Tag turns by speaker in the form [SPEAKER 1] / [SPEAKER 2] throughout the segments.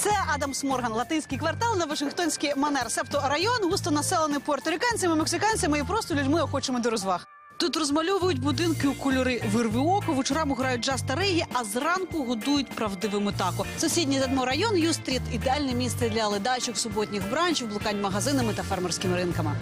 [SPEAKER 1] Це Адамс Морган, латинський квартал на Вашингтонський манер, себто район, густо населений пуерториканцями, мексиканцями і просто людьми, охочими до розваг. Тут розмальовують будинки у кольори вирви око, вечорами грають джаз та регі, а зранку годують правдивими тако. Сусідній задмо район Ю-стріт – ідеальне місце для ледачок, суботніх бранчів, блукань магазинами та фермерськими ринками.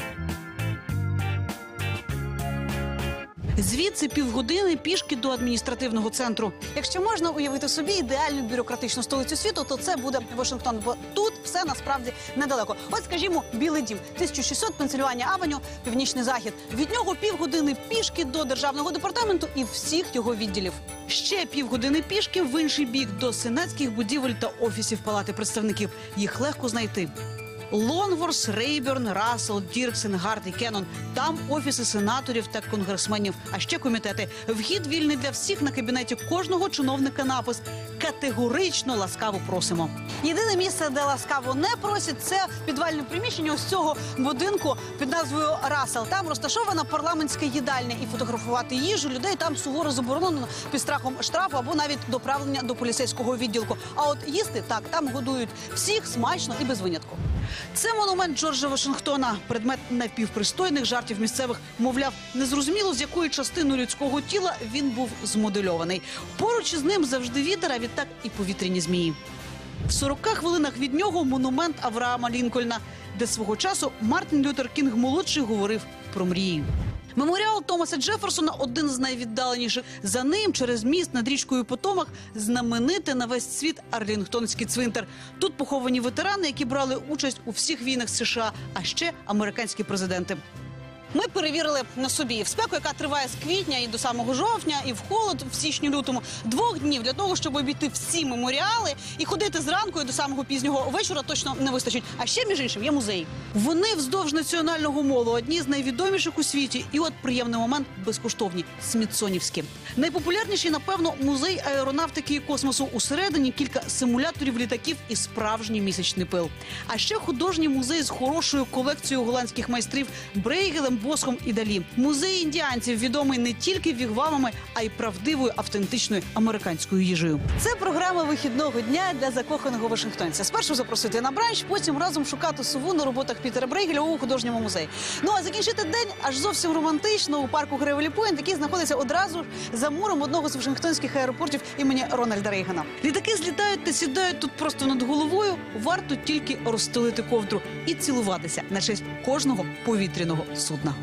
[SPEAKER 1] Звідси півгодини пішки до адміністративного центру. Якщо можна уявити собі ідеальну бюрократичну столицю світу, то це буде Вашингтон, бо тут все насправді недалеко. От, скажімо, Білий Дім, 1600 Пенсильванія Авеню, Північний Захід. Від нього півгодини пішки до державного департаменту і всіх його відділів. Ще півгодини пішки в інший бік до сенатських будівель та офісів Палати представників. Їх легко знайти. Лонгворс, Рейберн, Рассел, Дірксен, Гарт і Кеннон. Там офіси сенаторів та конгресменів, а ще комітети. Вхід вільний для всіх на кабінеті кожного чиновника напис. Категорично ласкаво просимо. Єдине місце, де ласкаво не просять, це підвальне приміщення ось цього будинку під назвою Рассел. Там розташована парламентська їдальня, і фотографувати їжу людей там суворо заборонено під страхом штрафу або навіть доправлення до поліцейського відділку. А от їсти так там годують всіх смачно і без винятку. Це монумент Джорджа Вашингтона, предмет напівпристойних жартів місцевих. Мовляв, незрозуміло з якої частини людського тіла він був змодельований. Поруч із ним завжди вітер, а відтак і повітряні змії. В 40 хвилинах від нього монумент Авраама Лінкольна, де свого часу Мартін Лютер Кінг молодший говорив про мрії. Меморіал Томаса Джеферсона один з найвіддаленіших. За ним через міст над річкою Потомах знаменитий на весь світ Арлінгтонський цвинтар. Тут поховані ветерани, які брали участь у всіх війнах США, а ще американські президенти. Ми перевірили на собі в спеку, яка триває з квітня і до самого жовтня, і в холод в січні-лютому двох днів для того, щоб обійти всі меморіали і ходити зранку і до самого пізнього вечора точно не вистачить. А ще між іншим є музей. Вони вздовж національного молу одні з найвідоміших у світі. І от приємний момент безкоштовні смітсонівські. Найпопулярніший, напевно, музей аеронавтики і космосу. Усередині кілька симуляторів літаків і справжній місячний пил. А ще художній музей з хорошою колекцією голландських майстрів Брейгелем, Босхом і Далі. Музей індіанців відомий не тільки вігвамами, а й правдивою автентичною американською їжею. Це програма вихідного дня для закоханого Вашингтонця. Спершу запросити на бранч, потім разом шукати сову на роботах Пітера Брейгеля у художньому музеї. Ну а закінчити день аж зовсім романтично у парку Гревелі Пойнт, який знаходиться одразу за муром одного з вашингтонських аеропортів імені Рональда Рейгана. Літаки злітають та сідають тут просто над головою. Варто тільки розстелити ковдру і цілуватися на честь кожного повітряного судна.